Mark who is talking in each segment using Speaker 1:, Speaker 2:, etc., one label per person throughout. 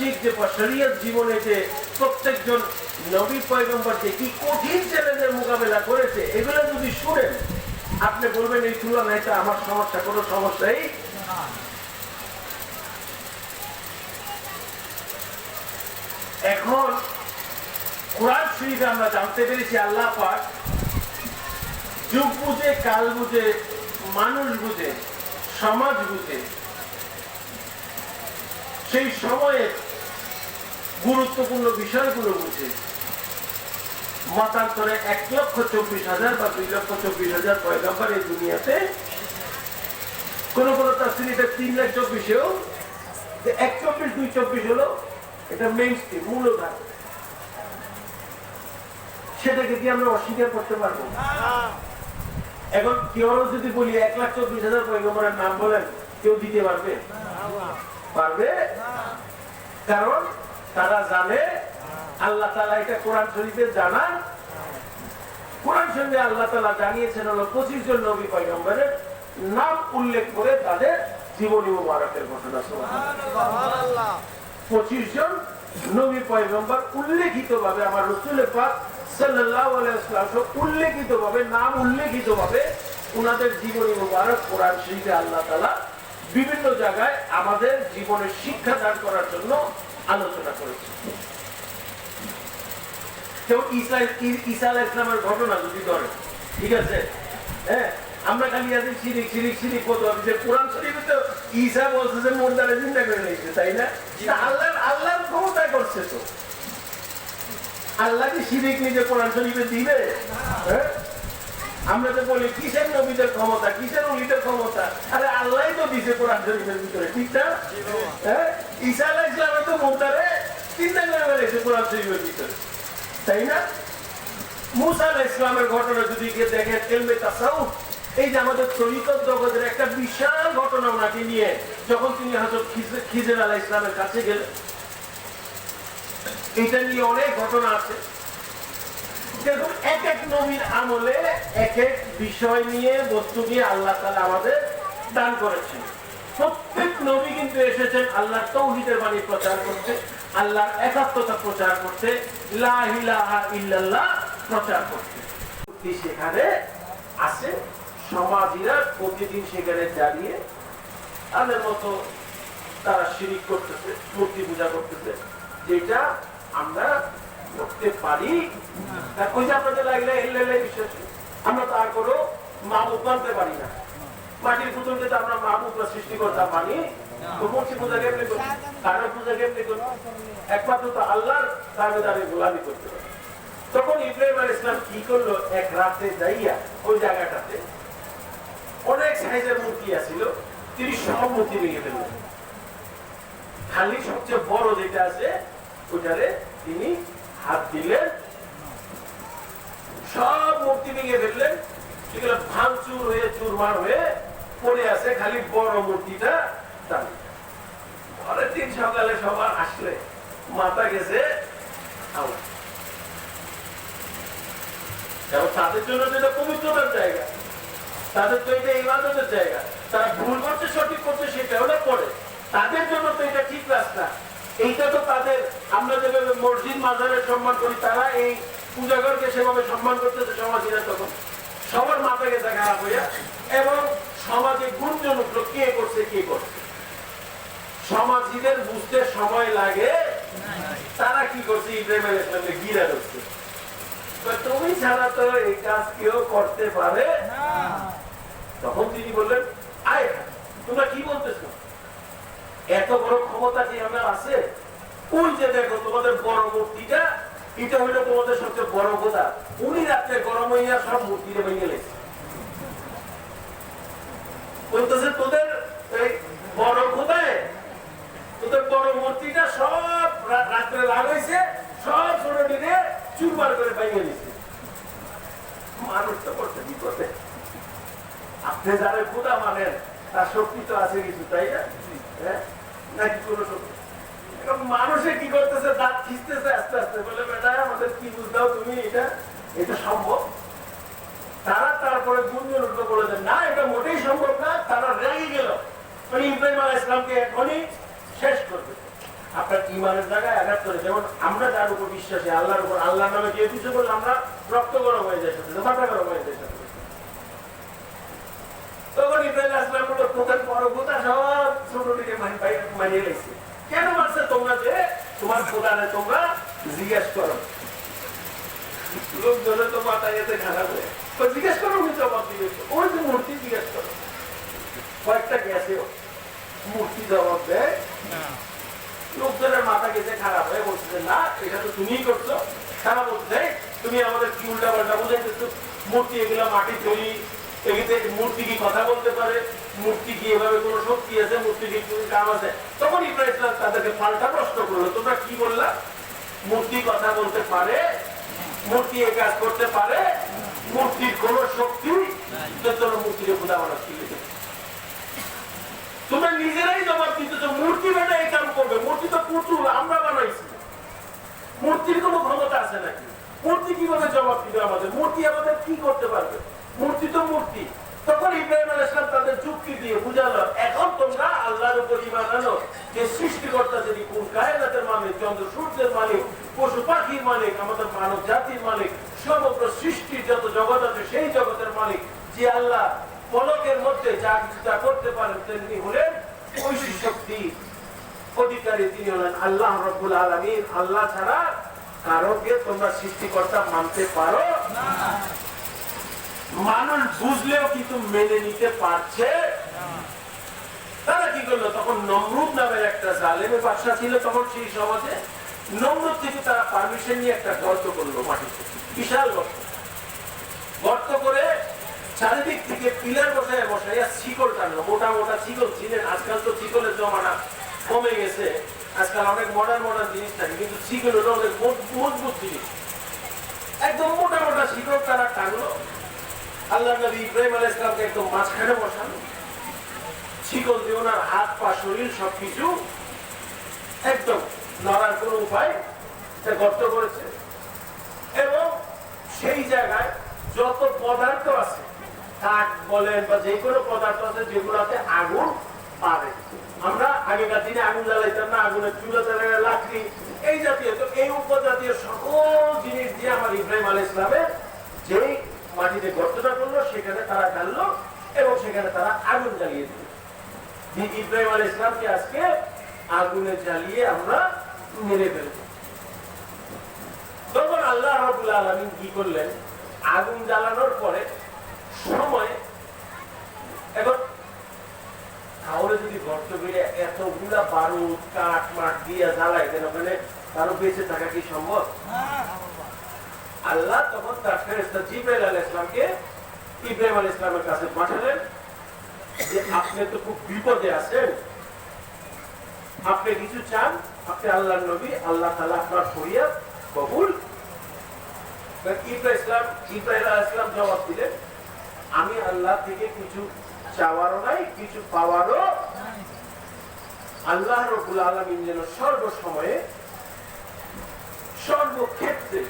Speaker 1: বাহ্যিক যে শরীয়ত জীবনে যে প্রত্যেকজন নবী পয়গম্বর যে কি কঠিন চ্যালেঞ্জের মোকাবেলা করেছে, এগুলো যদি শুনেন, আপনি বলবেন এই তুলনায় তো আমার সমস্যা, কোনো সমস্যাই এখন কোরআন শরীফে আমরা জানতে পেরেছি আল্লাহ পাক যুগ বুঝে, কাল বুঝে, মানুষ বুঝে, সমাজ বুঝে। সেই সময়ে গুরুত্বপূর্ণ বিষয়গুলো বুঝে। মতান্তরে এক লক্ষ চব্বিশ হাজার বা দুই লক্ষ চব্বিশ হাজার পয়গাম্বার এই দুনিয়াতে কোন কোন তাস্তিনিতে তিন লাখ চব্বিশেও যে এক চব্বিশ, দুই চব্বিশ হলো এটা মেইন স্ট্রিম মূলধার। সেটাকে কি আমরা অস্বীকার করতে পারব? এখন কেউ যদি বলি এক লাখ চব্বিশ হাজার পয়গম্বরের নাম বলেন, কেউ দিতে পারবে? পারবে? কারণ তারা জানে আল্লাহ তালা এটা কোরআন শরীফে জানান। কোরআন শরীফে আল্লাহ তালা জানিয়েছেন হলো পঁচিশ জন নবী পয়গম্বরের নাম উল্লেখ করে তাদের জীবনী মুবারকের ঘটনা পঁচিশ জন নবী পয়গম্বর উল্লেখিত ভাবে আমার রসুলের পাক উল্লেখিত ভাবে নাম উল্লেখিত ভাবে ওনাদের জীবনী মুবারক কোরআন শরীফে আল্লাহ তাআলা বিভিন্ন জায়গায় আমাদের জীবনের শিক্ষা দান করার জন্য আলোচনা করেছে। কেউ ঈসা ঈসা ইসলামের ঘটনা যদি ধরে ঠিক আছে? হ্যাঁ? আমরা খালি আছি শিরিক শিরিক শিরিক কত যে কোরআন শরীফে তো ঈসা বলছে যে মুর্দারে চিন্তা করে নিয়েছে তাই না? আল্লাহ আল্লাহর ক্ষমতা করছে তো। আল্লাহ কি শিরিক নিজে কোরআন শরীফে দিবে? হ্যাঁ? আমরা তো বলি, কিসের নবীদের ক্ষমতা? কিসের উলিদের ক্ষমতা? আরে আল্লাহ তো দিছে কোরআন শরীফের ভিতরে, ঠিক না? হ্যাঁ? ঈসা তো মুর্দারে চিন্তা করে বেড়েছে কোরআন শরীফের ভিতরে। তাই না? ইসলামের ঘটনা যদি গিয়ে এই যে আমাদের তরিকত জগতের একটা বিশাল ঘটনা ওনাকে নিয়ে, যখন তিনি হজরত খিজ- খিজর আলাহ ইসলামের কাছে গেলেন, এটা নিয়ে অনেক ঘটনা আছে। দেখুন এক এক নবীর আমলে এক এক বিষয় নিয়ে, বস্তু আল্লাহ তালা আমাদের দান করেছেন। প্রত্যেক নবী কিন্তু এসেছেন, আল্লাহর তৌহিদের বাণী প্রচার করতে, আল্লাহর একাত্মতা প্রচার করতে ইল্লাল্লাহ প্রচার করতে। সেখানে আছে সমাজীরা প্রতিদিন সেখানে দাঁড়িয়ে তাদের মতো তারা শিরিক করতেছে, মূর্তি পূজা করতেছে, যেটা আমরা করতে পারি। ওই যে আপনাদের লাগলে এলে বিশ্বাস আমরা তো আর কোনো মানতে পারি না। মাটির পুতুলকে তো আমরা মামুক বা সৃষ্টিকর্তা তো মূর্তি পূজা কেমনি করি কারও পূজা কেমনি করি একমাত্র তো আল্লাহর দাবিদারে গোলামি করতে পারি তখন ইব্রাহিম আল ইসলাম কি করল? এক রাতে যাইয়া ওই জায়গাটাতে অনেক সাইজের মূর্তি আছিল। তিনি সব ভেঙে ফেললেন খালি সবচেয়ে বড় যেটা আছে, ওইটারে তিনি হাত দিলেন সব মূর্তি ভেঙে ফেললেন। সেগুলো ভাঙচুর হয়ে, চুরমার হয়ে পড়ে আছে খালি বড় মূর্তিটা পরের দিন সকালে সবার আসলে মাথা গেছে তাদের জন্য যেটা পবিত্রতার জায়গা। তাদের তো এটা ইবাদতের জায়গা। তারা ভুল করছে, সঠিক করছে সেটা ওরা পড়ে। তাদের জন্য তো এটা ঠিক রাস্তা। এইটা তো তাদের, আমরা যেভাবে মসজিদ, মাজারের সম্মান করি, তারা এই পূজাঘরকে সেভাবে সম্মান করতেছে সমাজীরা তখন সবার মাথা গেছে খারাপ হইয়া, এবং সমাজে গুঞ্জন উঠল, কে করছে কে করছে? সমাজীদের বুঝতে সময় লাগে। তারা কি করছে, ইব্রাহিম আলাইহিস ইসলামকে গিরা ধরছে। তো তুমি ছাড়া তো এই কাজ কেউ করতে পারে? তখন তিনি বললেন আয় তোমরা কি বলতেছো এত বড় ক্ষমতা কি আমার আছে ওই যে দেখো তোমাদের বড় মূর্তিটা, এটা হইল তোমাদের সবচেয়ে বড় কথা উনি রাত্রে গরম হইয়া সব মূর্তিটা ভেঙে বলতেছে, তোদের এই বড় কোথায় তোদের বড় মূর্তিটা সব রাত্রে লাগাই চুরমার করে বাইরে নিচ্ছে মানুষ তো করছে বিপদে আপনি যারা খোদা মানেন, তার শক্তি তো আছে কিছু, তাই না? হ্যাঁ? নাকি কোনো শক্তি? মানুষে কি করতেছে, দাঁত খিচতেছে আস্তে আস্তে বলে, বেটা, আমাদের কি বুঝদাও তুমি? এটা এটা সম্ভব? তারা তারপরে গুঞ্জন উল্টো দেন, না, এটা মোটেই সম্ভব না। তারা রেগে গেল। মানে ইব্রাহিম আলাহ ইসলামকে এখনই শেষ করবে। আপনার ইমানের জায়গায় আঘাত করে। যেমন আমরা যার উপর বিশ্বাসী, আল্লাহর উপর, আল্লাহর নামে কেউ কিছু করলে আমরা রক্ত গরম হয়ে যায় সাথে, মাথা গরম হয়ে যায় সাথে। তখন ইব্রাহিম আলাইহিস সালাম বলল তোদের বড় খোদা সব ছোট থেকে মানিয়ে লেগেছে কেন মারছে তোমরা যে তোমার খোদারে তোমরা জিজ্ঞেস করো। লোকজনে তো মাথায় এতে খারাপ হয়ে জিজ্ঞেস করো উনি জবাব দিয়েছে ওই যে মূর্তি জিজ্ঞেস করো। কয়েকটা গেছে মূর্তি জবাব দেয়। লোকজনের মাথা গেছে খারাপ হয়ে বলছে না, এটা তো তুমিই করছ। তারা বলছে তুমি আমাদের কি উল্টা পাল্টা বুঝাইতেছো? মূর্তি এগুলো মাটি তৈরি এগুলোতে মূর্তি কি কথা বলতে পারে? মূর্তি কি এভাবে কোনো শক্তি আছে? মূর্তি কি কোনো কাম আছে? তখন ইব্রাহিম ইসলাম তাদেরকে পাল্টা প্রশ্ন করল তোমরা কি বললা? মূর্তি কথা বলতে পারে মূর্তি এ কাজ করতে পারে মূর্তির কোন শক্তি তোমরা মূর্তিকে খোদা বানাচ্ছি তোমরা নিজেরাই জবাব দিতেছো মূর্তি বেটা এই কাম করবে মূর্তি তো পুতুল আমরা বানাইছি। মূর্তির কোনো ক্ষমতা আছে নাকি? মূর্তি কীভাবে জবাব দিবে আমাদের? মূর্তি আমাদের কি করতে পারবে? মূর্তি তো মূর্তি। তখন ইব্রাহিম আল ইসলাম তাদের যুক্তি দিয়ে বুঝালো, এখন তোমরা আল্লাহর উপর ইমান আনো। যে সৃষ্টিকর্তা যদি কোন কায়নাতের মালিক, চন্দ্র সূর্যের মালিক, পশু পাখির মালিক, আমাদের মানব জাতির মালিক, সমগ্র সৃষ্টির যত জগৎ আছে সেই জগতের মালিক, যে আল্লাহ পলকের মধ্যে যা যা করতে পারেন তিনি হলেন ঐশী শক্তি অধিকারী। তিনি হলেন আল্লাহ রব্বুল আলমিন। আল্লাহ ছাড়া কারোকে তোমরা সৃষ্টিকর্তা মানতে পারো মানুষ বুঝলেও কিন্তু মেনে নিতে পারছে। তারা কি করল? তখন নমরুদ নামের একটা জালেমে বাদশা ছিল তখন সেই সমাজে। নমরুদ থেকে তারা পারমিশন নিয়ে একটা গর্ত করল মাটিতে বিশাল গর্ত। গর্ত করে চারিদিক থেকে পিলার বসায় বসাইয়া শিকল টানলো। মোটা মোটা শিকল ছিলেন। আজকাল তো শিকলের জমানা কমে গেছে। আজকাল অনেক মডার্ন মডার্ন জিনিস থাকে, কিন্তু শিকল হলো অনেক মজবুত জিনিস। একদম মোটা মোটা শিকল তারা টানলো। আল্লাহ নবী ইব্রাহিম আলাইহিস সালামকে একদম মাঝখানে বসানো। শিকল দিয়ে ওনার হাত, পা, শরীর সবকিছু একদম নড়ার কোনো উপায় গর্ত করেছে। এবং সেই জায়গায় যত পদার্থ আছে কাঠ বলেন বা যে কোনো পদার্থ আছে, যেগুলোতে আগুন পাবে। আমরা আগেকার দিনে আগুন জ্বালাইতাম না, আগুনের চুলা জ্বালাই লাকড়ি, এই জাতীয়, তো এই উপজাতীয় সকল জিনিস দিয়ে আমার ইব্রাহিম আল ইসলামের যেই মাটিতে গর্তটা করল, সেখানে তারা ঢাললো এবং সেখানে তারা আগুন জ্বালিয়ে দিল। ইব্রাহিম আল ইসলামকে আজকে আগুনে জ্বালিয়ে আমরা মেরে ফেলব। তখন আল্লাহ রাবুল আলমিন কি করলেন? আগুন জ্বালানোর পরে সময়, এখন তাহলে যদি গর্ত বেড়ে এতগুলা বারুদ, কাঠ, মাঠ দিয়ে জ্বালায় দেন ওখানে কারও বেঁচে থাকা কি সম্ভব? আল্লাহ তখন তার ফেরেস্তা জিব্রাইল আল ইসলামকে ইব্রাহিম আল ইসলামের কাছে পাঠালেন যে, আপনি তো খুব বিপদে আছেন। আপনি কিছু চান? আপনি আল্লাহর নবী, আল্লাহ আপনার ফরিয়াদ কবুল? ইব্রাহিম ইসলাম ইব্রাহিম আলাইহিস সালাম জবাব দিলেন, আমি আল্লাহ থেকে কিছু চাওয়ারও নাই, কিছু পাওয়ারও আল্লাহ রবুল আলমিন যেন সর্বসময়ে সর্বক্ষেত্রে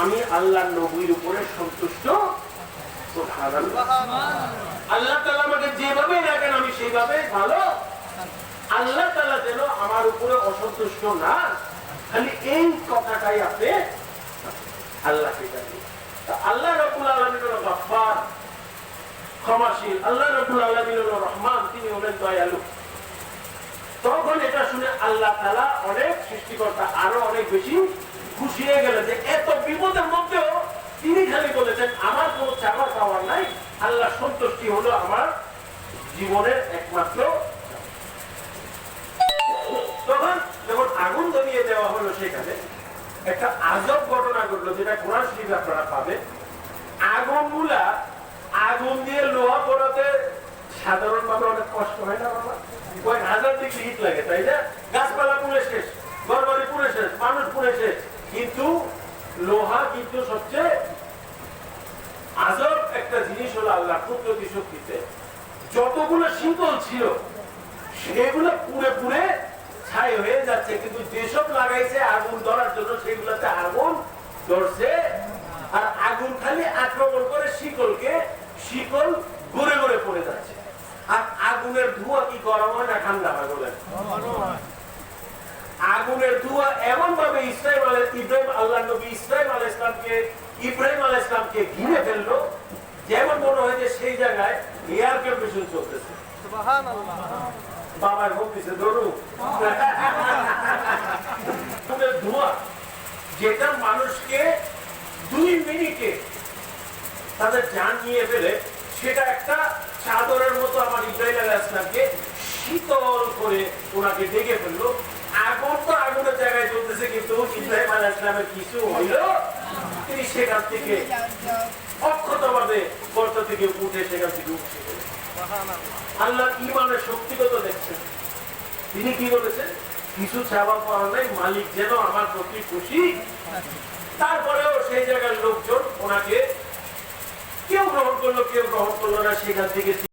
Speaker 1: আমি আল্লাহ নবীর উপরে সন্তুষ্ট আল্লাহ আমাকে যেভাবে রাখেন, আমি সেইভাবে ভালো। আল্লাহ তাআলা যেন আমার উপরে অসন্তুষ্ট না, খালি এই কথাটাই আপনি আল্লাহকে জানি আল্লাহ রাব্বুল আলামিন হলো গফফার, ক্ষমাশীল। আল্লাহ রাব্বুল আলামিন হলো রহমান, তিনি হলেন দয়ালু। তখন এটা শুনে আল্লাহ তালা অনেক সৃষ্টিকর্তা আরও অনেক বেশি খুশি হয়ে গেলেন যে বিপদের মধ্যেও তিনি খালি বলেছেন, আমার কোনো চাওয়ার পাওয়ার নাই, আল্লাহ সন্তুষ্টি হলো আমার জীবনের একমাত্র তখন যখন আগুন ধরিয়ে দেওয়া হলো সেখানে, একটা আজব ঘটনা ঘটলো যেটা কোরআন শরীফে আপনারা পাবেন। আগুনগুলা আগুন দিয়ে লোহা পড়াতে সাধারণ ভাবে অনেক কষ্ট হয় না বাবা? কয়েক হাজার ডিগ্রি হিট লাগে, তাই না? গাছপালা পুড়ে শেষ, ঘরবাড়ি পুড়ে শেষ, মানুষ পুড়ে শেষ। কিন্তু কিন্তু সবচেয়ে আজব একটা জিনিস হলো আল্লাহ কুদরতি শক্তিতে যতগুলো শীতল ছিল, সেগুলো পুরে পুরে ছাই হয়ে যাচ্ছে। কিন্তু যেসব লাগাইছে আগুন ধরার জন্য, সেগুলোতে আগুন ধরছে। আর আগুন খালি আক্রমণ করে শিকলকে, শিকল গড়ে গড়ে পড়ে যাচ্ছে। আর আগুনের ধোঁয়া কি গরম হয় না ঠান্ডা হয় বলেন? আগুনের ধোঁয়া এমন ভাবে ইসরাইল আলাই ইব্রাহিম আল্লাহ নবী ইসরাইল আলাই ইসলামকে, ইব্রাহিম আলাই ইসলামকে ঘিরে ফেলল। যেমন মনে হয় যে সেই জায়গায় এয়ার কন্ডিশন চলতেছে। বাবার হোক দিছে যেটা মানুষকে দুই মিনিটে তাদের জান নিয়ে ফেলে, সেটা একটা চাদরের মতো আমার ইব্রাহিম আলাহ ইসলামকে শীতল করে ওনাকে ডেকে ফেলল। আগুন তো আগুনের জায়গায় চলতেছে কিন্তু ইব্রাহিম আলাহ ইসলামের কিছু হইল তিনি সেখান থেকে অক্ষতভাবে গর্ত থেকে উঠে সেখান থেকে উঠছে আল্লাহ ইমানের শক্তিগত দেখছেন? তিনি কি বলেছেন? কিছু চাওয়া পাওয়া নাই, মালিক যেন আমার প্রতি খুশি। তারপরেও সেই জায়গার লোকজন ওনাকে কেউ গ্রহণ করল, কেউ গ্রহণ করল না, সেখান থেকে